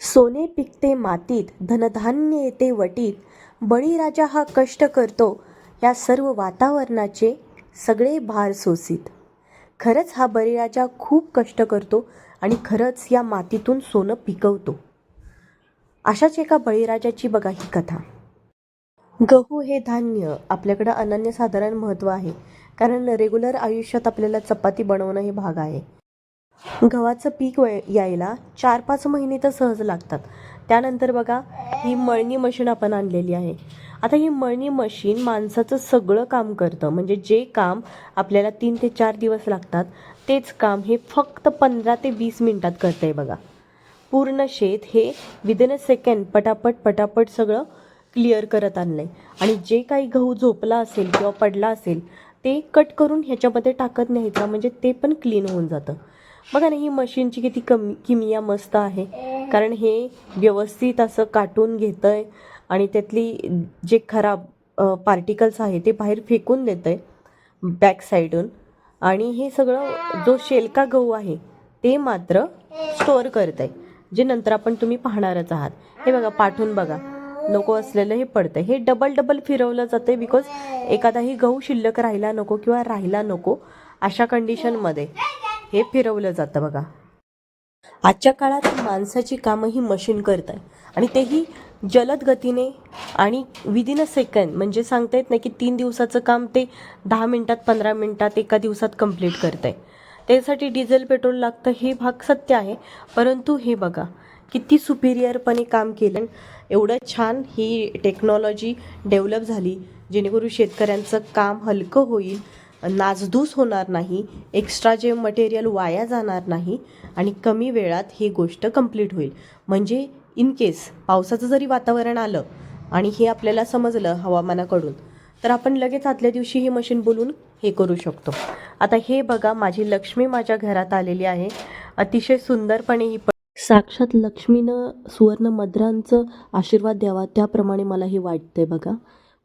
सोने पिकते मातीत धनधान्य येते वटीत. बळीराजा हा कष्ट करतो या सर्व वातावरणाचे सगळे भार सोसीत खरंच हा बळीराजा खूप कष्ट करतो आणि खरंच या मातीतून सोनं पिकवतो. अशाच एका बळीराजाची बघा ही कथा. गहू हे धान्य आपल्याकडं अनन्यसाधारण महत्त्व आहे. कारण रेग्युलर आयुष्यात आपल्याला चपाती बनवणं हे भाग आहे. गव्हाचं पीक व यायला चार पाच महिने तर सहज लागतात. त्यानंतर बघा ही मळणी मशीन आपण आणलेली आहे. आता ही मळणी मशीन माणसाचं सगळं काम करतं. म्हणजे जे काम आपल्याला तीन ते चार दिवस लागतात तेच काम हे फक्त पंधरा ते वीस मिनटात करतं आहे बघा. पूर्ण शेत हे विदिन अ सेकंड पटापट पटापट सगळं क्लिअर करत आणलं आहे आणि जे काही गहू झोपला असेल किंवा पडला असेल ते कट करून ह्याच्यामध्ये टाकत न्यायचं म्हणजे ते पण क्लीन होऊन जातं. बघा ना ही मशीनची किती कमी किमिया मस्त आहे. कारण हे व्यवस्थित असं काटून घेतं आहे आणि त्यातली जे खराब पार्टिकल्स आहे ते बाहेर फेकून देतं आहे बॅक साईडून आणि हे सगळं जो शेलका गहू आहे ते मात्र स्टोअर करत आहे जे नंतर आपण तुम्ही पाहणारच आहात. हे बघा पाठवून बघा. नको असलेलं हे पडतं हे डबल डबल फिरवलं जातं बिकॉज एखादाही गहू शिल्लक राहिला नको किंवा राहिला नको अशा कंडिशनमध्ये हे फिरवलं जातं बघा. आजच्या काळात माणसाची कामं ही मशीन करत आहे आणि तेही जलद गतीने आणि विदिन अ सेकंड म्हणजे सांगता येत नाही की तीन दिवसाचं काम ते दहा मिनटात पंधरा मिनटात एका दिवसात कंप्लीट करत आहे त्यासाठी डिझेल पेट्रोल लागतं हे भाग सत्य आहे. परंतु हे बघा किती सुपिरियरपणे काम केलं. एवढं छान ही टेक्नॉलॉजी डेव्हलप झाली जेणेकरून शेतकऱ्यांचं काम हलकं होईल. नासधूस होणार नाही एक्स्ट्रा जे मटेरियल वाया जाणार नाही आणि कमी वेळात ही गोष्ट कंप्लीट होईल. म्हणजे इन केस पावसाचं जरी वातावरण आलं आणि हे आपल्याला समजलं हवामानाकडून तर आपण लगेच आदल्या दिवशी ही मशीन बोलून हे करू शकतो. आता हे बघा माझी लक्ष्मी माझ्या घरात आलेली आहे. अतिशय सुंदरपणे ही साक्षात लक्ष्मीनं सुवर्ण मद्रांचं आशीर्वाद द्यावा त्याप्रमाणे मला हे वाटतंय बघा.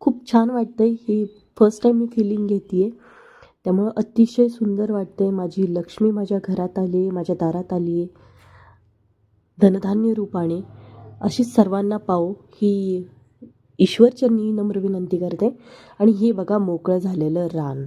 खूप छान वाटतंय ही फर्स्ट टाईम मी फिलिंग घेते त्यामुळं अतिशय सुंदर वाटतंय माझी लक्ष्मी माझ्या घरात आली आहे माझ्या दारात आली. आहे धनधान्य रूपाने अशीच सर्वांना पाव ही ईश्वरचरणी नम्र विनंती करते. आणि हे बघा मोकळं झालेलं रान.